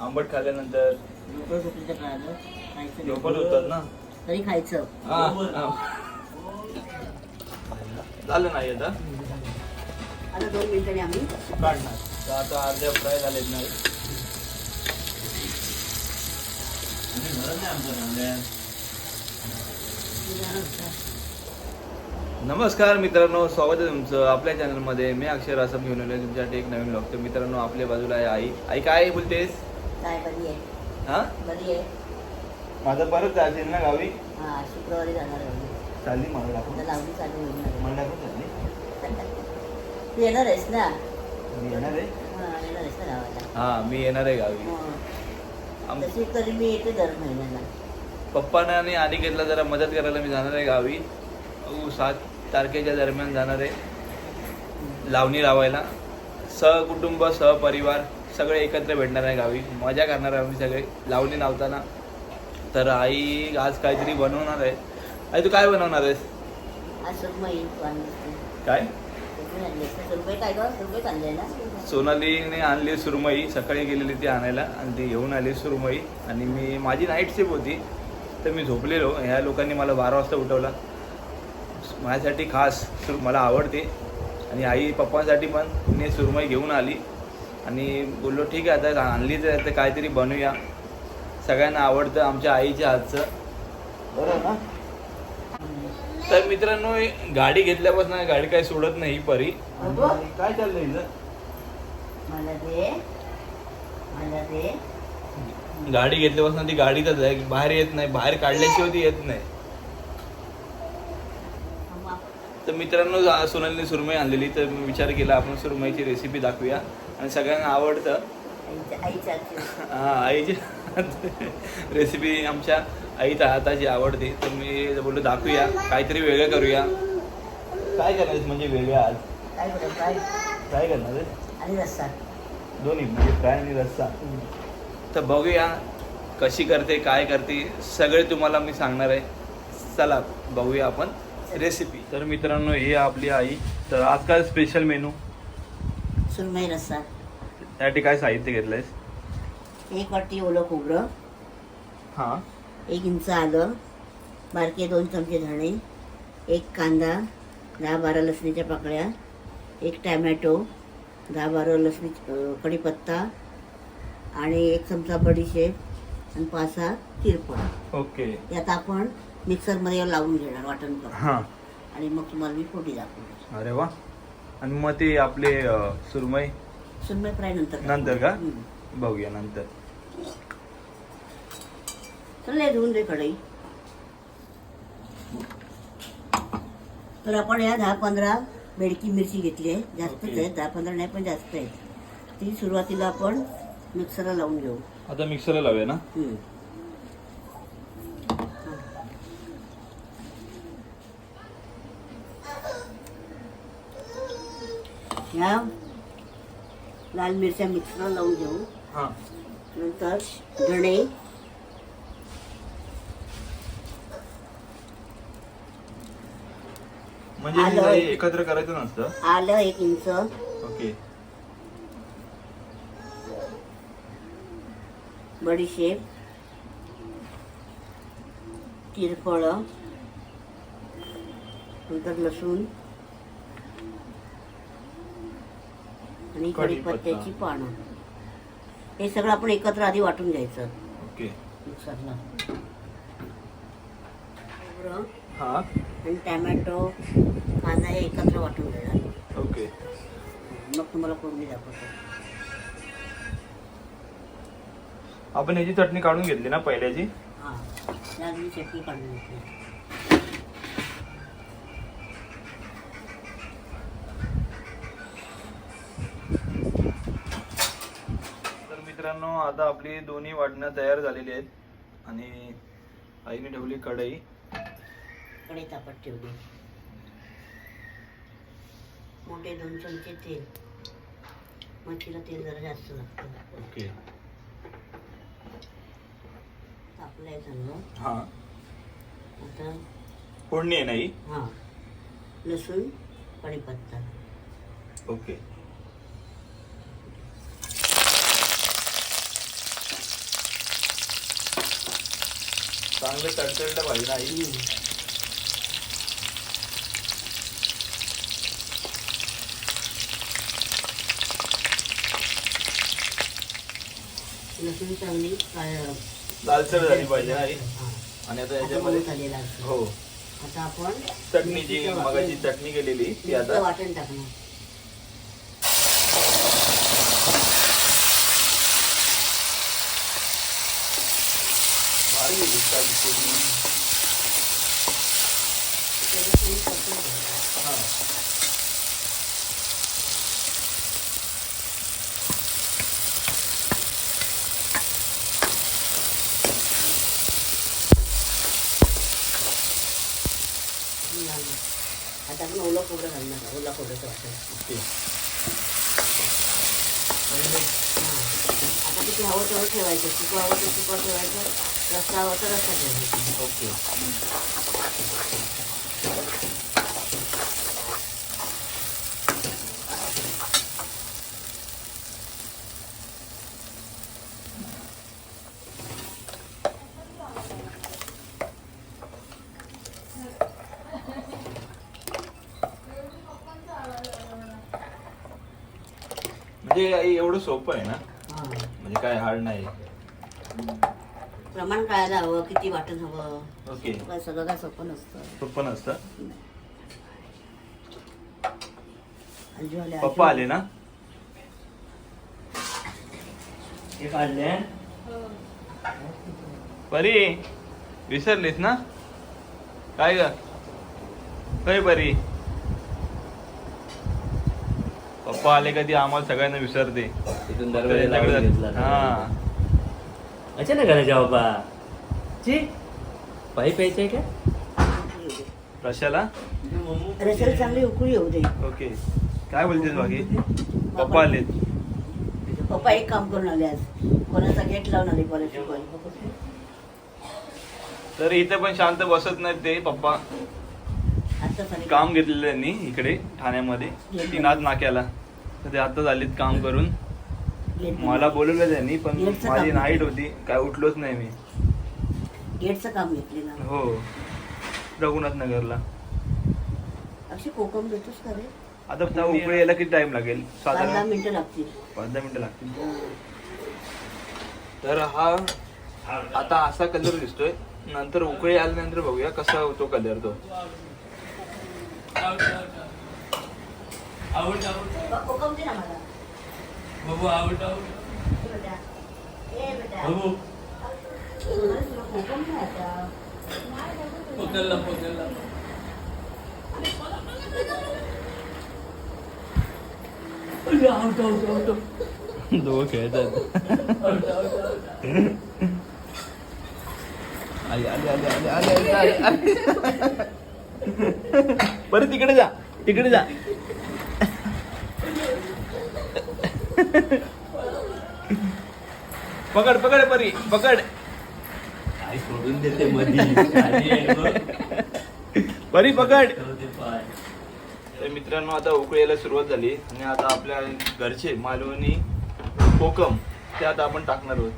आंबट खाल्ल्यानंतर झोपड झोपली तर कळालं खायचं नाही. झोपत होतात ना. तरी खायचं. हा, हा. झालं नाही आता. आता दोन मिनिटांनी आम्ही काढणार. तर आता अर्ध्या फ्राय झालेत नाही नमस्कार मित्रांनो स्वागत आहे तुमचं आपल्या चॅनलमध्ये मी अक्षर असं घेऊन आलो तुमच्यासाठी एक नवीन बघतो मित्रांनो आपल्या बाजूला आहे आई. आई काय बोलतेस? काय बरी आहे? हा? बरी आहे. माझं परत जायचं ना गावी? हा शुक्रवारी जाणार आहे आम्ही. चालली मला आता लावणी चालू होईल ना. मला पण चालली. तू येणार आहेस ना? मी येणार आहे? हा येणार आहेस ना गावाला. हा मी येणार आहे गावी. आम- तशी तरी मी येते दर महिन्याला. पप्पांना आणि अनिकेतला जरा मदत करायला मी जाणार आहे गावी. अहो, सात तारखेच्या दरम्यान जाणार आहे लावणी लावायला. सहकुटुंब सहपरिवार सगळे एकत्र भेटणार आहे गावी. मजा करणार आहे आम्ही सगळे. लावणी लावताना. तर आई आज काहीतरी बनवणार आहे. आई तू काय बनवणार आहेस? काय? सोनालीने आणली सुरमई. सकाळी गेलेली ती आणायला आणि ती घेऊन आली सुरमई. आणि मी माझी नाईट शिप होती. तर मी झोपलेलो. ह्या लोकांनी मला बारा वाजता उठवला. माझ्यासाठी खास सुर मला आवडते. आणि आई पप्पांसाठी पण तिने सुरमई घेऊन आली. आणि बोललो ठीक आहे आता आणली तर आता काहीतरी बनवूया सगळ्यांना आवडतं आमच्या आईच्या हातचं. बरं ना? तर मित्रांनो गाडी घेतल्यापासून गाडी काही सोडत नाही परी. काय चाललंय गाडी घेतल्यापासून ती गाडीतच आहे. बाहेर येत नाही. बाहेर काढल्याशिवाय ती येत नाही आम्हा- तर मित्रांनो सोनालीने सुरमई आणलेली तर मी विचार केला आपण सुरमईची रेसिपी दाखवूया. आणि सगळ्यांना आवडतं. हा आईची रेसिपी आमच्या आईच्या हाताची आवडते. तर मी बोललो दाखवूया. काहीतरी वेगळं करूया. काय करणार म्हणजे वेगळं आज? काय काय? काय करणार आहे? आणि रस्सा. दोन्ही म्हणजे फ्राय आणि रस्सा. तर बघूया कशी करते काय करते सगळे तुम्हाला मी सांगणार आहे. चला बघूया आपण. रेसिपी तर मित्रांनो ही आपली आई. तर आज काय स्पेशल मेनू सुरमई रस्सा. त्यासाठी काय साहित्य घेतलंयस? एक वाटी ओलं खोबरं. हां. एक इंच आलं. बारके दोन चमचे धणे. एक कांदा. दहा बारा लसणीच्या पाकळ्या. एक टॅमॅटो. दहा बारा लसणी कढीपत्ता. आणि एक चमचा बडीशेप. आणि पाच सहा तिरपळ. ओके. यात आपण मिक्सरमध्ये लावून घेणार वाटण करून. हां. आणि मग तुम्हाला मी फोडी दाखवणार. अरे वा. आणि मग ते आपले अं, सुरमई? सुरमई फ्राय नंतर नंतर का? बघूया नंतर. चल हे धुवून दे कढई. तर आपण या दहा पंधरा बेडकी मिरची घेतली आहे. जास्तच ओके. आहे दहा पंधरा नाही पण जास्त आहे ती सुरुवातीला आपण मिक्सरला लावून घेऊ. आता मिक्सरला लावूया ना. ह्या लाल मिरच्या मिक्सरला लावून घेऊ. हां. नंतर धणे. म्हणजे हे आलं. काही एकत्र करायचं नसतं? आलं एक इंच. ओके. बडीशेप. तिरफळं. नंतर लसूण. आणि कढीपत्ता. कढीपत्त्याची पानं. हे सगळं आपण एकत्र आधी वाटून घ्यायचं. ओके. मिक्सरला. खोबरं हां. आणि टॅमॅटो कांदा हे एकत्र वाटून घेणार ओके. मग तुम्हाला फोडणी दाखवतो. आपण याची चटणी काढून घेतली ना पहिल्याची? हां. त्यात मी चटणी काढून घेतली. मित्रांनो आता आपली दोन्ही वाटणं तयार झालेली आहेत. आणि आईने ठेवली कढई. कडे तापत ठेवली. मोठे दोन चमचे तेल. मच्छीला तेल जरा जास्त लागतं. ओके. तापलं आहे चांगलं हां. आता फोडणी आहे नाही हां. लसूण कढीपत्ता. ओके. चांगलं तडतडलं पाहिजे ना आई लसूण चांगली काय लालसर झाली पाहिजे ना आई हा. आणि आता याच्यामध्ये. हो आता आपण चटणी जी मगाची चटणी केलेली ती आता वाटण टाकणार भारी आहे दिसतात फोडणी. त्याच्यात थोडी परतून घ्यायचं. हा. घालणार. आता आपण ओलं खोबरं घालणार ओला खोबऱ्याचं वाटण ओके हा. आता किती हवं तेवढं ठेवायचं सुकं हवं तर सुकं ठेवायचं रस्ता हवं तर रस्ता ठेवायचा ओके. म्हणजे एवढं सोपं आहे ना. म्हणजे काय हार्ड नाही. प्रमाण कळायला हवं किती वाटण हवं. ओके. काय सगळं काय सोपं नसतं. सोपं नसतं? आले पप्पा आले ना? हे काढले परी विसरलीस ना? काय ग? काय परी. पप्पा आले कधी आम्हाला सगळ्यांना विसरते. तिथून दरवाजा लावून घेतला. हा. अचानक आला जेव्हा बाबा ची? पायी प्यायचंय का? कशाला रसेल चांगली उकळी येऊ दे. ओके. काय बोलतेस बाकी? पप्पा आलेत पप्पा एक काम करून आले आज. कोणाचा गेट लावून आले कॉलेज तर इथे पण शांत बसत नाहीत ते पप्पा. काम घेतलेलं त्यांनी इकडे ठाण्यामध्ये. तीनाथ नाक्याला. तर ते आता झालीत काम करून. मला बोलवलं त्यांनी पण गेटचं माझी नाईट होती. काय उठलोच नाही मी. गेटचं काम घेतलेलं हो. रघुनाथ नगरला. अशी कोकम देतोस का रे? आता त्या उकळी यायला किती टाइम लागेल? पाच दहा साधारण मिनिटं लागतील. पाच दहा मिनिटं लागतील. तर हा आता असा कलर दिसतोय. नंतर उकळी आल्यानंतर बघूया कसा होतो कलर तो. कोकम दे ना मला ए बेटा ए बेटा कोकम नाही आता दोघं खेळतात आले आले आले आले आले आले आले बरं तिकडे जा तिकडे जा. पकड पकड परी पकड. आई सोडून देते. परी पकड. तर मित्रांनो आता उकळीला सुरुवात झाली आणि आता आपल्या घरचे मालवणी कोकम ते आता आपण टाकणार आहोत.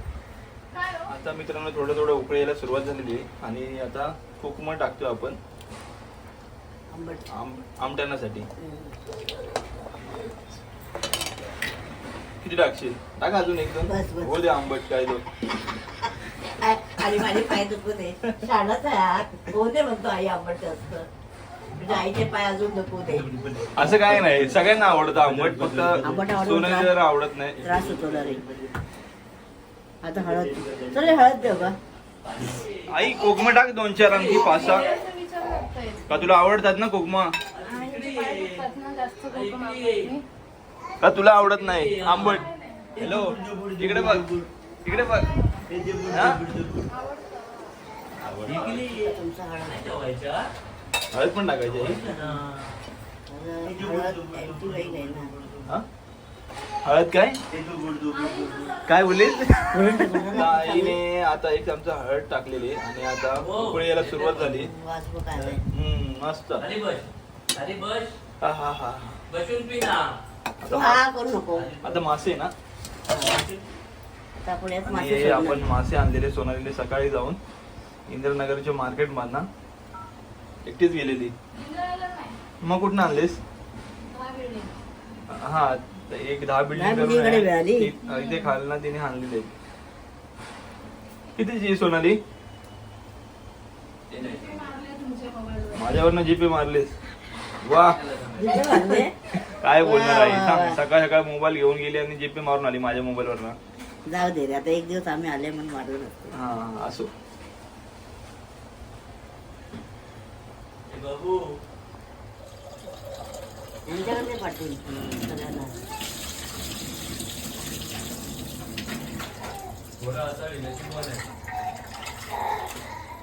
आता मित्रांनो थोडं थोडं उकळीला सुरुवात झालेली आहे आणि आता कोकम टाकतो आपण. आंबट. आम आमटण्यासाठी किती टाकशील? टाक अजून एकदम बस, बस. हो दे आंबट काय आणि माझे पाय दुखत आहे. शाळाच आहे आत हो दे म्हणतो आई आंबट म्हणजे आईचे पाय अजून दुखू दे असं काय नाही. सगळ्यांना आवडतं आंबट. फक्त आंबट सोनं जर आवडत नाही. त्रास होतो ना रे. आता हळद. चल हे हळद देऊ का? आई कोकम टाक दोन चार आणखी पाच सहा. का तुला आवडतात ना कोकमा? का तुला आवडत नाही? आंबट. हॅलो इकडे बघ. इकडे बघ. हळद पण टाकायची. हळद हा? काय काय बोलीस आईने आता एक चमचा हळद टाकलेली आणि आता उकळी यायला सुरुवात झाली. हम्म मस्त. हा हा हा. आता हा करू नको. आता मासे ना? आता आपण आणि मासे हे आपण सोडणार. मासे आणलेले सोनालीने सकाळी जाऊन इंद्रनगरच्या मार्केट मधनं एकटीच गेलेली. मग कुठनं आणलीस? हा एक दहा बिल्डिंग? इथे खाल ना तिने आणलेली कितीची सोनाली? माझ्यावरनं जीपे मारलीस. वा. काय बोलणार आहे सांग वा. सकाळ सकाळ मोबाईल घेऊन गेली आणि जीपे मारून आली माझ्या मोबाईलवरनं. जाऊ दे रे आता एक दिवस आम्ही आले म्हणून मारलं नसतं. हा हा, असो बाबू यांच्याकडे पाठवून सगळ्यांना.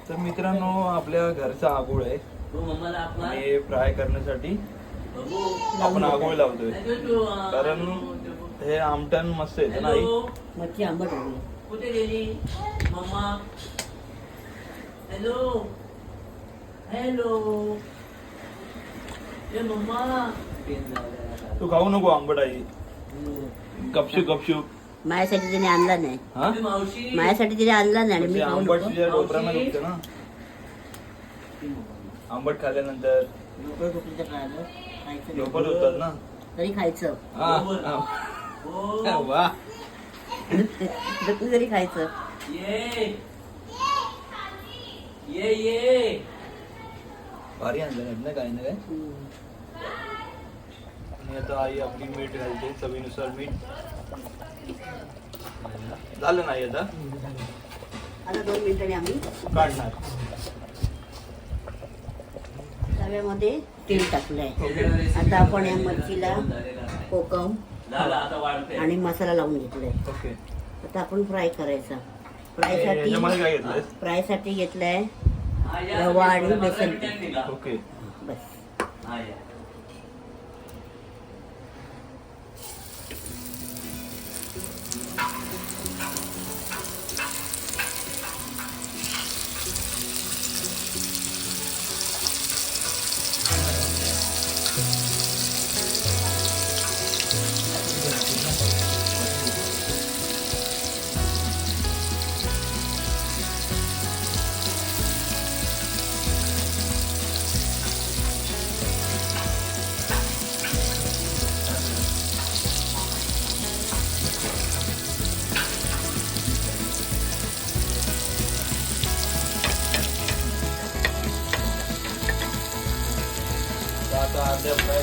तर मित्रांनो आपल्या घरचा आगोळ आहे. तू मम्माला आपला आणि फ्राय करण्यासाठी आपण आगोळ लावतोय. कारण हे आमटण मस्त येतं ना आई हॅलो मच्छी आंबट होती कुठे गेली? मम्मा. हॅलो. हॅलो. तू खाऊ नको आंबट आई गपशूप गपशूप. माझ्यासाठी तिने आणला नाही. हा? माझ्यासाठी तिने आणला नाही आणि मी ते खाऊ आंबट नको. तुझ्या डोकरांना दुखतं ना? आंबट खाल्ल्यानंतर झोपत. होतात ना? तरी खायचं. हा, हो. हा. वा. दुखलं तरी खायचं. ये. ये ये. भारी आणलं ना काय ना काय आणि आता आई आपली मीठ घालते चवीनुसार मीठ. झालं नाही आता. आता दोन मिनिटांनी आम्ही. काढणार. तव्यामध्ये तेल टाकलंय. आता आपण या मच्छीला कोकम झालं आता वाढते आणि मसाला लावून घेतलाय. ओके. आता आपण फ्राय करायचा. फ्रायसाठी फ्रायसाठी घेतलाय हा. रवा आणि मला बेसन रिटर्न दिला. ओके बस हा,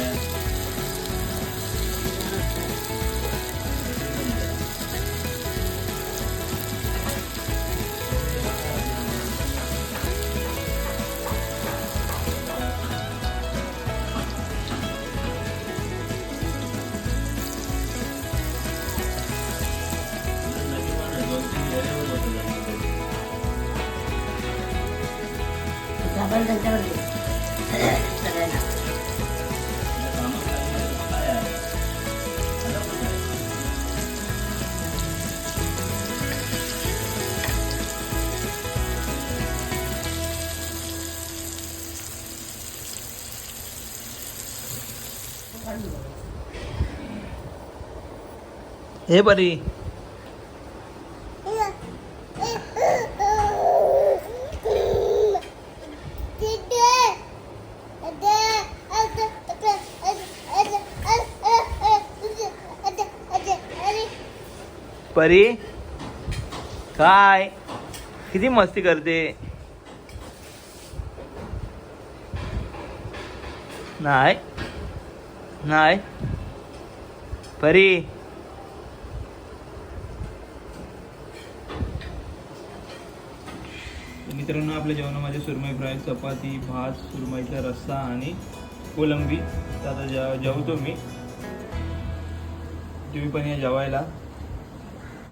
या. तर त्यांच्यावर सगळ्यांना हे बरी. परी. काय? किती मस्ती करते. नाही. नाही. परी. मित्रांनो आपल्या जेवणामध्ये सुरमई फ्राय चपाती भात सुरमईचा रस्सा आणि कोलंबी. आता जेवतो मी. तुम्ही पण या जेवायला.